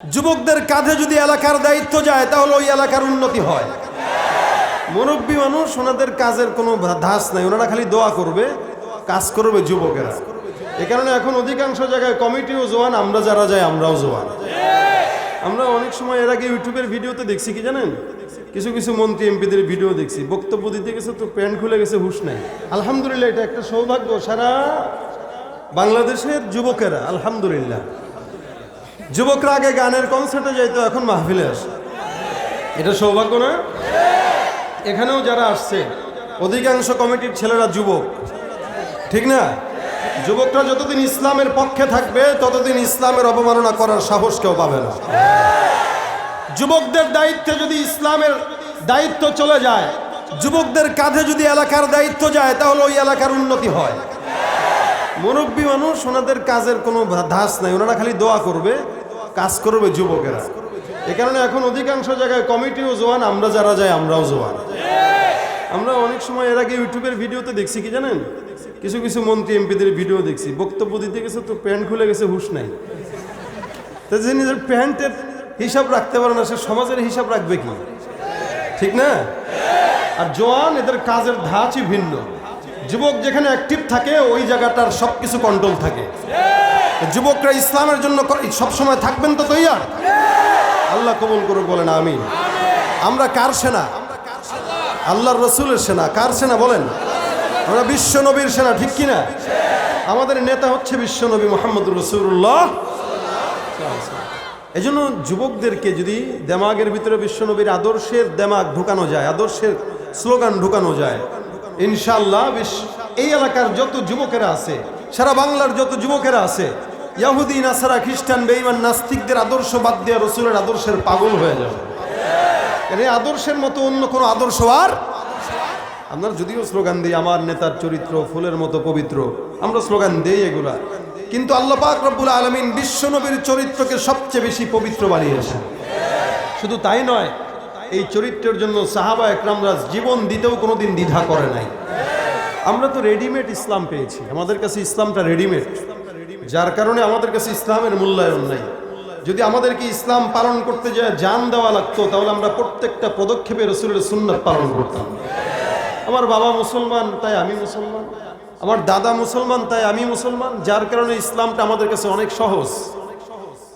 যুবকদের কাঁধে যদি এলাকার দায়িত্ব যায়, তাহলে ওই এলাকার উন্নতি হয়। মুরব্বী মানুষ, ওনাদের কাজের কোনো ধাস নাই। ওনারা খালি দোয়া করবে, কাজ করবে যুবকেরা। এ কারণে এখন অধিকাংশ জায়গায় কমিটিও জোয়ান, আমরা যারা যাই, আমরাও জোয়ান। আমরা অনেক সময় এর আগে ইউটিউবের ভিডিওতে দেখছি, কি জানেন? কিছু কিছু মন্ত্রী, এমপিদের ভিডিও দেখছি। বক্তব্য দিতে গেছে তো প্যান্ট খুলে গেছে, হুশ নাই। আলহামদুলিল্লাহ, এটা একটা সৌভাগ্য। সারা বাংলাদেশের যুবকেরা, আলহামদুলিল্লাহ। যুবকরা আগে গানের কনসার্টে যাইতো, এখন মাহফিলে আসে। এটা সৌভাগ্য না? এখানেও যারা আসছে, অধিকাংশ কমিটির ছেলেরা যুবক। ঠিক না? যুবকরা যতদিন ইসলামের পক্ষে থাকবে, ততদিন ইসলামের অবমাননা করার সাহস কেউ পাবে না। যুবকদের দায়িত্বে যদি ইসলামের দায়িত্ব চলে যায়, যুবকদের কাঁধে যদি এলাকার দায়িত্ব যায়, তাহলে ওই এলাকার উন্নতি হয়। মুরব্বী মানুষ, ওনাদের কাজের কোনো ধাস নাই, ওনারা খালি দোয়া করবে কাজ করবে যুবকেরা। এ কারণে এখন অধিকাংশ জায়গায় কমিটিও জোয়ান, আমরা যারা যাই, আমরাও জোয়ান। আমরা অনেক সময় এর আগে ইউটিউবের ভিডিওতে দেখছি কি জানেন? কিছু কিছু মন্ত্রী, এমপিদের ভিডিও দেখছি। বক্তব্য দিতে গেছে তো প্যান্ট খুলে গেছে, হুশ নাই। যে নিজের প্যান্টের হিসাব রাখতে পারে না, সে সমাজের হিসাব রাখবে কি? ঠিক না? আর জোয়ান, এদের কাজের ধাঁচই ভিন্ন। যুবক যেখানে অ্যাক্টিভ থাকে, ওই জায়গাটার সব কিছু কন্ট্রোল থাকে। যুবকরা ইসলামের জন্য সব সময় থাকবেন তো তৈয়ার? আল্লাহ কবুল করুক, বলেন আমি আমরা কার সেনা? আল্লাহর রসুলের সেনা। কার সেনা বলেন? আমরা বিশ্ব নবীর সেনা, ঠিক কিনা? আমাদের নেতা হচ্ছে বিশ্ব নবী মোহাম্মদ রসুল্লাহ এই জন্য যুবকদেরকে যদি দেমাগের ভিতরে বিশ্বনবীর আদর্শের দেমাগ ঢুকানো যায়, আদর্শের স্লোগান ঢুকানো যায় ইনশাল্লাহ এই এলাকার যত যুবকেরা আছে সারা বাংলার যত যুবকেরা আছে, ইয়াহুদি, নাসারা, খ্রিস্টান বেইমান নাস্তিকদের আদর্শ বাদ দেওয়া রসুলের আদর্শের পাগল হয়ে যাবে আদর্শের মতো অন্য কোনো আদর্শ আর? আমরা যদিও স্লোগান দিই, আমার নেতার চরিত্র, ফুলের মতো পবিত্র, আমরা স্লোগান দিই এগুলা। কিন্তু আল্লাহ পাক রব্বুল আলমিন বিশ্বনবীর চরিত্রকে সবচেয়ে বেশি পবিত্র বানিয়েছেন। শুধু তাই নয়, এই চরিত্রের জন্য সাহাবা একরামরাজ জীবন দিতেও কোনোদিন দ্বিধা করে নাই। আমরা তো রেডিমেড ইসলাম পেয়েছি। আমাদের কাছে ইসলামটা রেডিমেড যার কারণে আমাদের কাছে ইসলামের মূল্যায়ন নাই। যদি আমাদেরকে ইসলাম পালন করতে যায়, জান দেওয়া লাগতো, তাহলে আমরা প্রত্যেকটা পদক্ষেপে রসুলের সুন্নাত পালন করতাম। আমার বাবা মুসলমান, তাই আমি মুসলমান। আমার দাদা মুসলমান, তাই আমি মুসলমান। যার কারণে ইসলামটা আমাদের কাছে অনেক সহজ।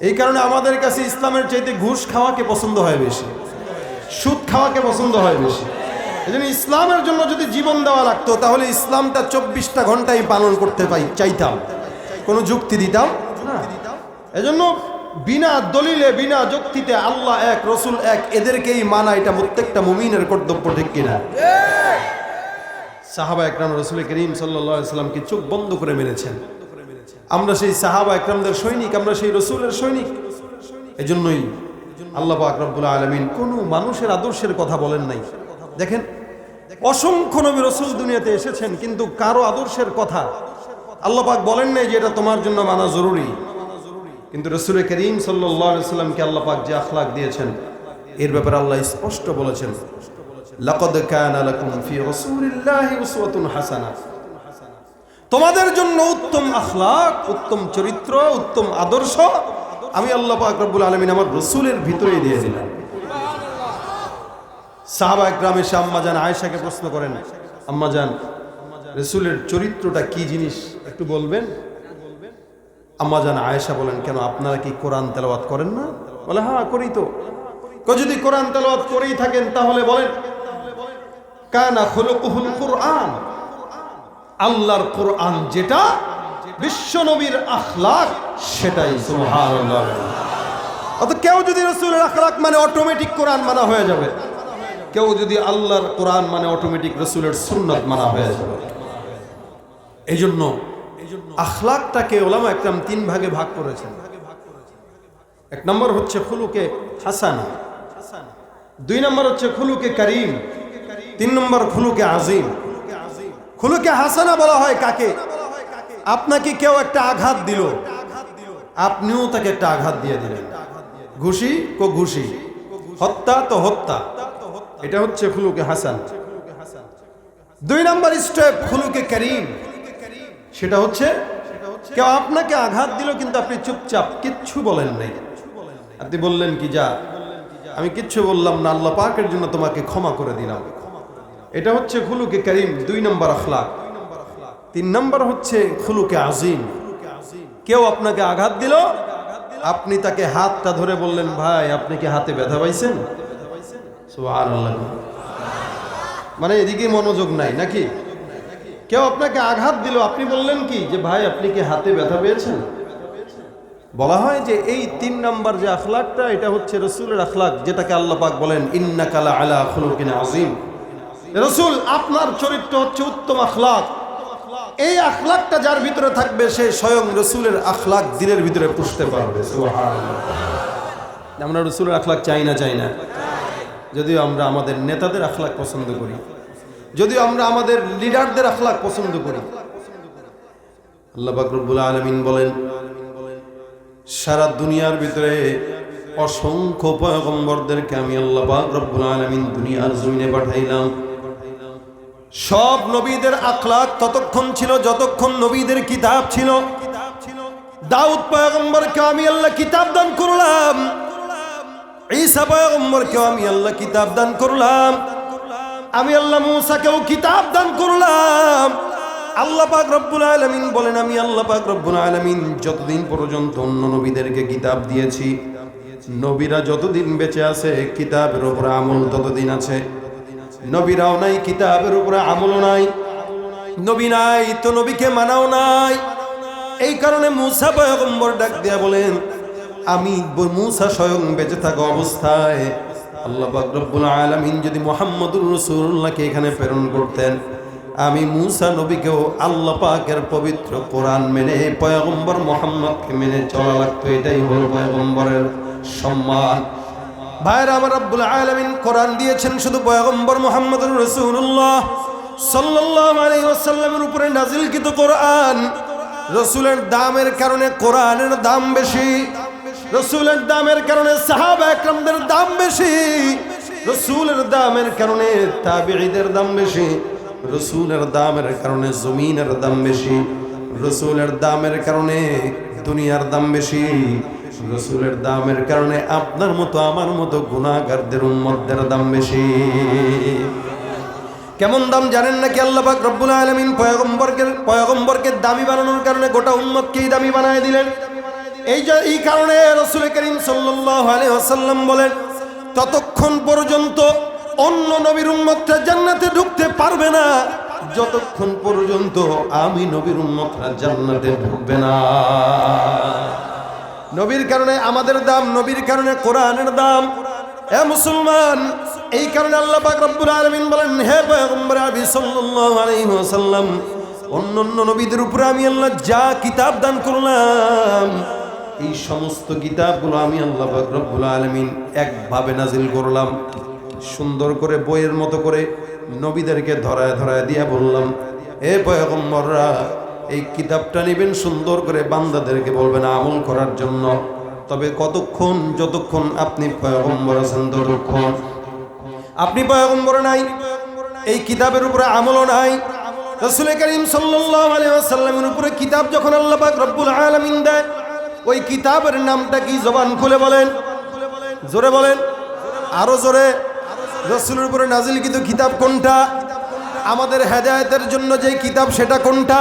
এই কারণে আমাদের কাছে ইসলামের চাইতে ঘুষ খাওয়াকে পছন্দ হয় বেশি। সুদ খাওয়াকে পছন্দ হয় বেশি। এই জন্য ইসলামের জন্য যদি জীবন দেওয়া লাগতো, তাহলে ইসলামটা চব্বিশটা ঘন্টাই পালন করতে পাই, চাইতাম। কোনো যুক্তি দিতাম এজন্য বিনা দলিলে, বিনা যুক্তিতে আল্লাহ এক, রসুল এক, এদেরকেই মানা এটা প্রত্যেকটা মুমিনের কর্তব্য, ঠিক কিনা সাহাবা একরাম রসুল করিম সাল্লামকে চোখ বন্ধ করে মেরেছেন। আমরা সেই সাহাবা একরামদের সৈনিক, আমরা সেই রসুলের সৈনিক। এজন্যই আল্লাহ আকরবুল আলমিন কোনো মানুষের আদর্শের কথা বলেন নাই। দেখেন, অসংখ্য নবী রসুল দুনিয়াতে এসেছেন, কিন্তু কারও আদর্শের কথা আল্লাহ পাক বলেন নাই যে এটা তোমার জন্য মানা জরুরি। কিন্তু রসুল করিম সাল্লামকে আল্লাহ পাক যে আখলাক দিয়েছেন, এর ব্যাপারে আল্লাহ স্পষ্ট বলেছেন তোমাদের জন্য উত্তম আখলাক, উত্তম চরিত্র, উত্তম আদর্শ আমি আল্লাহ আকরবুল আলামিন আমার রসুলের ভিতরেই দিয়ে দিলাম। সাহাবা একরাম এসে আম্মাজান আয়েশাকে প্রশ্ন করেন আম্মাজান রসুলের চরিত্রটা কি জিনিস? একটু বলবেন? আম্মাজান আয়েশা বলেন, কেন আপনারা কি কোরআন তেলাওয়াত করেন না? বলে হ্যাঁ করি তো। যদি কোরআন তেলাওয়াত করেই থাকেন তাহলে বলেন, কানা খুলুকুহুল কোরআন। আল্লাহর কোরআন যেটা বিশ্ব নবীর আখলাক, সেটাই। অত কেউ যদি রসুলের আখলাক মানে অটোমেটিক কোরআন মানা হয়ে যাবে। কেউ যদি আল্লাহর কোরআন মানে অটোমেটিক রসুলের সুন্নত মানা হয়ে যাবে এই জন্য আখলাকটাকে ওলামা একদম তিন ভাগে ভাগ করেছেন। এক নম্বর হচ্ছে খুলুকে হাসানা, দুই নম্বর হচ্ছে খুলুকে করিম, তিন নম্বর খুলুকে আজিম। খুলুকে হাসানা বলা হয় কাকে? আপনাকে কেউ একটা আঘাত দিল, আপনিও তাকে একটা আঘাত দিয়ে দিলেন। ঘুষি কো ঘুষি, হত্যা তো হত্যা। এটা হচ্ছে খুলুকে হাসান। দুই নম্বর স্টেপ খুলুকে করিম। সেটা হচ্ছে, কেউ আপনাকে আঘাত দিল কিন্তু আপনি চুপচাপ কিচ্ছু বলেন নাই। আপনি বললেন কি, যা, আমি কিচ্ছু বললাম না, আল্লাহ পাকের জন্য তোমাকে ক্ষমা করে দিলাম। এটা হচ্ছে খুলুকে করিম, দুই নম্বর আখলাক। তিন নম্বর হচ্ছে খুলুকে আজিম। কেউ আপনাকে আঘাত দিল, আপনি তাকে হাতটা ধরে বললেন, ভাই, আপনি কি হাতে ব্যথা পাইছেন। মানে এদিকে মনোযোগ নাই নাকি? কেউ আপনাকে আঘাত দিল, আপনি বললেন কি যে, ভাই, আপনি কি হাতে ব্যথা পেয়েছেন? বলা হয় যে, এই তিন নাম্বার যে আখলাকটা, এটা হচ্ছে রসুলের আখলাক, যেটাকে আল্লাহ পাক বলেন ইন্না কালা আলা আজিম রসুল, আপনার চরিত্র হচ্ছে উত্তম আখলাক। এই আখলাকটা যার ভিতরে থাকবে, সে স্বয়ং রসুলের আখলাক দিনের ভিতরে পুষতে পারবে আমরা রসুলের আখলাক চাই না চাই না। যদিও আমরা আমাদের নেতাদের আখলাক পছন্দ করি, যদিও আমরা আমাদের লিডারদের আখলাক পছন্দ করি। আল্লাহ বাকরবুল আলমিন বলেন, সারা দুনিয়ার ভিতরে অসংখ্য পয়গম্বরদেরকে আমি আল্লাহ পাক রব্বুল আলামিন দুনিয়ার জমিনে পাঠাইলাম। সব নবীদের আখলাক ততক্ষণ ছিল, যতক্ষণ নবীদের কিতাব ছিল। দাউদ পয়গম্বরকে আমি আল্লাহ কিতাব দান করলাম। ঈসা পয়গম্বরকে আমি আল্লাহ কিতাব দান করলাম। আমি আল্লাহ মুসাকেও কিতাব দান করলাম। আল্লাহ পাক রব্বুল আলামিন বলেন, আমি আল্লাহ পাক রব্বুল আলামিন যতদিন পর্যন্ত অন্য নবীদেরকে কিতাব দিয়েছি, নবীরা যতদিন বেঁচে আছে, কিতাবের উপরে আমল ততদিন আছে। নবীরাও নাই, কিতাবের উপরে আমলও নাই। নবী নাই, তো নবীকে মানাও নাই। এই কারণে মুসা পয়গম্বর ডাক দিয়া বলেন আমি মুসা স্বয়ং বেঁচে থাকা অবস্থায় আল্লাহ পাক রব্বুল আলামিন যদি মোহাম্মদুর রসুল্লাহকে এখানে প্রেরণ করতেন, আমি মুসা নবীকেও আল্লাহ পাকের পবিত্র কোরআন মেনে, পয়গম্বর মোহাম্মদকে মেনে চলা লাগতো। এটাই হলো পয়গম্বরের সম্মান। ভাইরা, আমার আব্বুল আলামিন কোরআন দিয়েছেন শুধু পয়গম্বর মোহাম্মদুর রসুল্লাহ সাল্লাল্লাহু আলাইহি ওয়াসাল্লামের উপরে কোরআন। রসুলের দামের কারণে কোরআনের দাম বেশি। রসুলের দামের কারণে সাহাবা একরামদের দাম বেশি, রসুলের দামের কারণে তাবিঈদের দাম বেশি, রসুলের দামের কারণে জমিনের দাম বেশি, রসুলের দামের কারণে দুনিয়ার দাম বেশি, রসুলের দামের কারণে আপনার মতো, আমার মতো গুণাগারদের উম্মতদের দাম বেশি। কেমন দাম জানেন নাকি আল্লাহ পাক রব্বুল আলামিন? পয়গম্বরকে পয়গম্বরকে দামি বানানোর কারণে গোটা উম্মতকেই দামি বানায় দিলেন। এই যে এই কারণে রসুল করিম আলাইহি বলেন, ততক্ষণ পর্যন্ত অন্য নবীর উম্মতরা জান্নাতে ঢুকতে পারবে না। যতক্ষণ পর্যন্ত আমি নবীর উম্মতরা জান্নাতে ঢুকবে না। নবীর কারণে আমাদের দাম, নবীর কারণে কোরআনের দাম। এ মুসলমান, এই কারণে আল্লাহ পাক রব্বুল আলামিন বলেন, হে পয়গম্বর আরবি সাল্লাল্লাহু আলাইহি ওয়াসাল্লাম অন্য অন্য নবীদের উপরে আমি আল্লাহ যা কিতাব দান করলাম এই সমস্ত কিতাবগুলো আমি আল্লাহ রব্বুল আলামিন একভাবে নাজিল করলাম, সুন্দর করে বইয়ের মতো করে নবীদেরকে ধরায় ধরায় দিয়ে বললাম, এ পয়গম্বররা, এই কিতাবটা নেবেন সুন্দর করে বান্দাদেরকে বলবেন আমল করার জন্য। তবে কতক্ষণ, যতক্ষণ আপনি পয়গম্বর আছেন ততক্ষণ। আপনি পয়গম্বর নাই, এই কিতাবের উপরে আমলও নাই। রসুল করিম সাল্লাল্লাহু আলাইহি ওয়াসাল্লামের উপরে কিতাব যখন আল্লাহ রব্বুল আলামিন দেয় ওই কিতাবের নামটা কি জবান খুলে বলেন? জোরে বলেন। আরও জোরে। রসুলের উপরে নাজিল কিন্তু কিতাব কোনটা? আমাদের হেদায়তের জন্য যে কিতাব, সেটা কোনটা?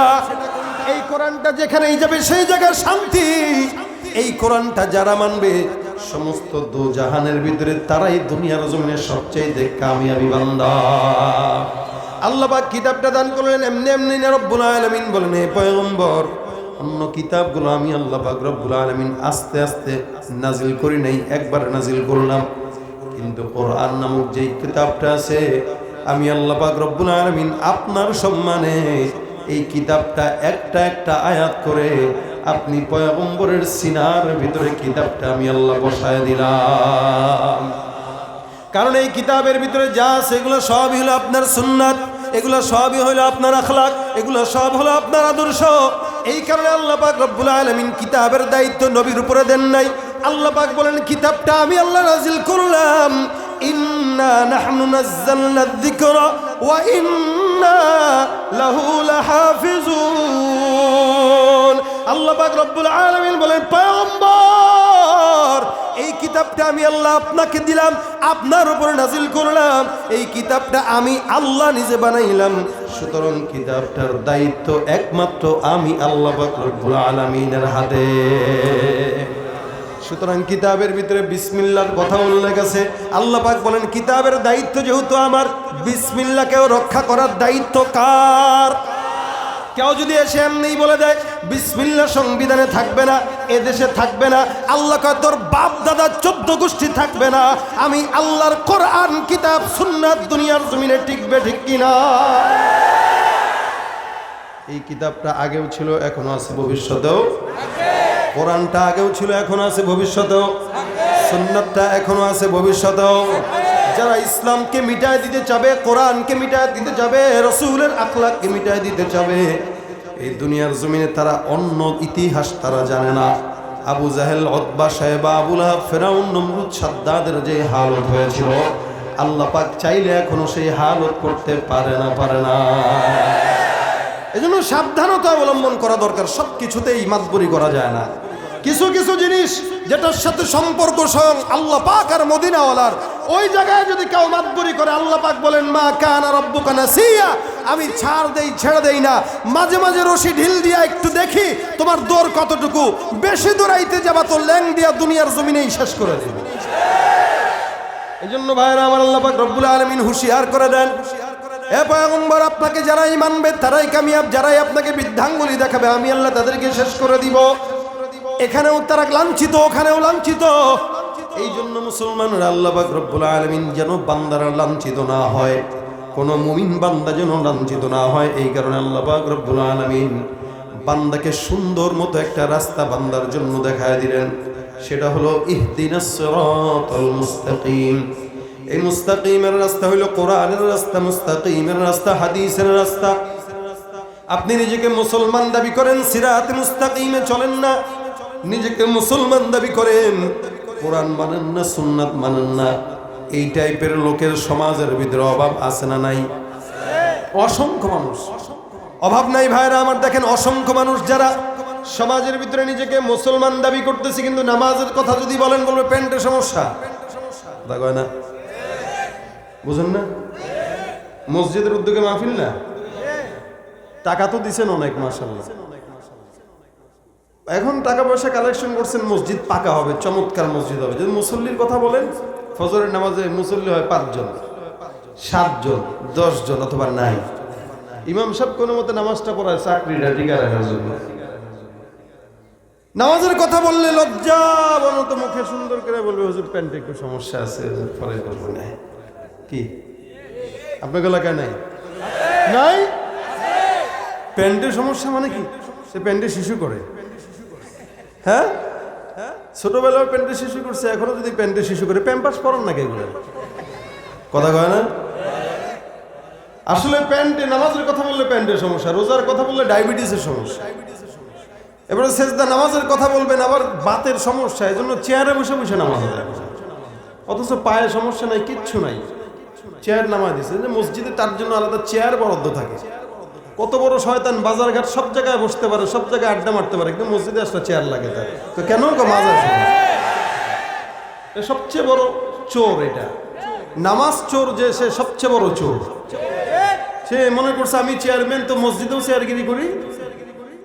এই কোরআনটা যেখানেই যাবে, সেই জায়গায় শান্তি। এই কোরআনটা যারা মানবে, সমস্ত দু জাহানের ভিতরে তারাই দুনিয়ার জমিনের সবচেয়ে কামিয়াবি বান্দা। আল্লাহ কিতাবটা দান করলেন, এমনি এমনি রব্বুল বলেন হে পয়গম্বর অন্য কিতাবগুলো আমি আল্লাহ পাক রব্বুল আলামিন আস্তে আস্তে নাজিল করি নাই, একবার নাজিল করলাম। কিন্তু কোরআন নামক যেই কিতাবটা আছে, আমি আল্লাহ রব্বুল আলামিন আপনার সম্মানে এই কিতাবটা একটা একটা আয়াত করে আপনি পয়গম্বরের সিনার ভিতরে কিতাবটা আমি আল্লাহ বসায় দিলাম। কারণ এই কিতাবের ভিতরে যা আছে সবই হলো আপনার সুন্নাত, এগুলো সবই হলো আপনার আখলাক, এগুলো সব হলো আপনার আদর্শ। এই কারণে আল্লাহ পাক রব্বুল আলমিন কিতাবের দায়িত্ব নবীর উপরে দেন নাই। আল্লাহ পাক বলেন, কিতাবটা আমি আল্লাহ নাজিল করলাম। ইন্না নাহনু নাজ্জালনা যিকরা ওয়া ইন্না লাহু লাহাফিজুন। আল্লাহ পাক রব্বুল আলামিন বলেন, পয়গম্বর, এই কিতাবটা আমি আল্লাহ আপনাকে দিলাম, আপনার উপরে নাজিল করলাম, এই কিতাবটা আমি আল্লাহ নিজে বানাইলাম। সুতরাং কিতাবটার দায়িত্ব একমাত্র আমি আল্লাহ পাক রব্বুল আলামিনের হাতে। সুতরাং কিতাবের ভিতরে বিসমিল্লার কথা উল্লেখ আছে। আল্লাহ পাক বলেন, কিতাবের দায়িত্ব যেহেতু আমার, বিসমিল্লাকেও রক্ষা করার দায়িত্ব কার? কেউ যদি এসে এমনি বলে দেয়, বিসমিল্লা সংবিধানে থাকবে না, এদেশে থাকবে না, আল্লাহ তোর বাপ দাদা চোদ্দ গোষ্ঠী থাকবে না, আমি আল্লাহর কোরআন, কিতাব, সুন্নাত দুনিয়ার জমিনে টিকবে ঠিক কিনা? এই কিতাবটা আগেও ছিল এখনও আছে ভবিষ্যতেও। কোরআনটা আগেও ছিল, এখনও আছে ভবিষ্যতেও। সুন্নাতটা এখনও আছে ভবিষ্যতেও। যারা ইসলামকে মিটায় দিতে চাবে, কোরআনকে মিটায় দিতে চাবে, রসুলের আখলাককে মিটায় দিতে চাবে, এই দুনিয়ার জমিনে তারা অন্য ইতিহাস তারা জানে না। আবু জাহেল অতবা সাহেবা আবুল ফেরাউন, নমরুদ, সাদ্দাদের যে হালত হয়েছিল, আল্লাহ পাক চাইলে এখনও সেই হালত করতে পারে না পারে না। এজন্য সাবধানতা অবলম্বন করা দরকার সব কিছুতেই মাতবরি করা যায় না। কিছু কিছু জিনিস যেটার সাথে সম্পর্ক স্বয়ং আল্লাহ পাক আর মদিনাওয়ালার। ওই জায়গায় যদি কেউ মাতবরি করে, আল্লাহ পাক বলেন, মা কানা রব্বু কানা সিয়া আমি ছাড় দেই, ছেড়ে দেই না। মাঝে মাঝে রশি ঢিল দিয়া একটু দেখি, তোমার দৌড় কতটুকু? বেশি দৌড়াইতে যাবা তো, ল্যাং দিয়া দুনিয়ার জমিনেই শেষ করে দেবে। এই জন্য ভাইরা আমার আল্লাহ পাক রব্বুল আলমিন হুঁশিয়ার করে দেন। এ পয়গম্বর, আপনাকে যারাই মানবে তারাই কামিয়াব, যারাই আপনাকে বৃদ্ধাঙ্গুলি দেখাবে, আমি আল্লাহ তাদেরকে শেষ করে দিব। এখানেও তারা লাঞ্ছিত, ওখানেও লাঞ্ছিত। এই জন্য মুসলমানরা আল্লাহ রব্বুল আলমিন যেন বান্দারা লাঞ্ছিত না হয়, কোনো মুমিন বান্দা যেন লাঞ্ছিত না হয়, এই কারণে আল্লাহ রব্বুল আলমিন বান্দাকে সুন্দর মতো একটা রাস্তা বান্দার জন্য দেখায় দিলেন। সেটা হলো মুস্তাকিম। এই মুস্তাকিমের রাস্তা হইল কোরআনের রাস্তা, মুস্তাকিমের রাস্তা, হাদিসের রাস্তা। আপনি নিজেকে মুসলমান দাবি করেন, সিরাত মুস্তাকিমে চলেন না। নিজেকে মুসলমান দাবি করেন। কোরআন মানেন না, সুন্নাত মানেন না। এই টাইপের লোকের সমাজের ভিতরে অভাব আছে না নাই? অসংখ্য মানুষ। অভাব নাই ভাইরা, আমার দেখেন অসংখ্য মানুষ যারা সমাজের ভিতরে নিজেকে মুসলমান দাবি করতেছে, কিন্তু নামাজের কথা যদি বলেন, বলবে প্যান্টের সমস্যা। না? বুঝেন না? মসজিদের উদ্যোগে মাহফিল না? টাকা তো দিছেন অনেক মাসাল্লাহ এখন টাকা পয়সা কালেকশন করছেন মসজিদ পাকা হবে, চমৎকার মসজিদ হবে। যদি মুসল্লির কথা বলেন, ফজরের নামাজে মুসল্লি হয় পাঁচজন, সাতজন, দশজন অথবা নাই। ইমাম সাহেব কোনো মতে নামাজটা পড়ায়, চাকরিটা টিকা রাখার জন্য। নামাজের কথা বললে লজ্জা বলত মুখে সুন্দর করে বলবে, হুজুর, প্যান্টে একটু সমস্যা আছে পরে করব না। কি? আপনাকে এলাকায় নাই? নাই? প্যান্টের সমস্যা মানে কি? সে প্যান্টে শিশু করে। হ্যাঁ? ছোটবেলায় প্যান্টে শিশু করছে, এখনও যদি প্যান্টে শিশু করে, প্যাম্পাস পরান না এগুলো? কথা কয় না? আসলে প্যান্টে, নামাজের কথা বললে প্যান্টের সমস্যা, রোজার কথা বললে ডায়াবেটিসের সমস্যা। এবারে সেজদা, নামাজের কথা বলবেন, আবার বাতের সমস্যা এই জন্য চেয়ারে বসে বসে নামাজ হয় অথচ পায়ে সমস্যা নাই, কিচ্ছু নাই। চেয়ার নামাজ দিছে, যে মসজিদে তার জন্য আলাদা চেয়ার বরাদ্দ থাকে। কত বড় শয়তান বাজারঘাট সব জায়গায় বসতে পারে, সব জায়গায় আড্ডা মারতে পারে, কিন্তু মসজিদে আসলে চেয়ার লাগে তার। তো কেন গো মাজার সবচেয়ে বড় চোর এটা। নামাজ চোর যে, সে সবচেয়ে বড় চোর। সে মনে করছে আমি চেয়ারম্যান তো মসজিদেও চেয়ারগিরি করি?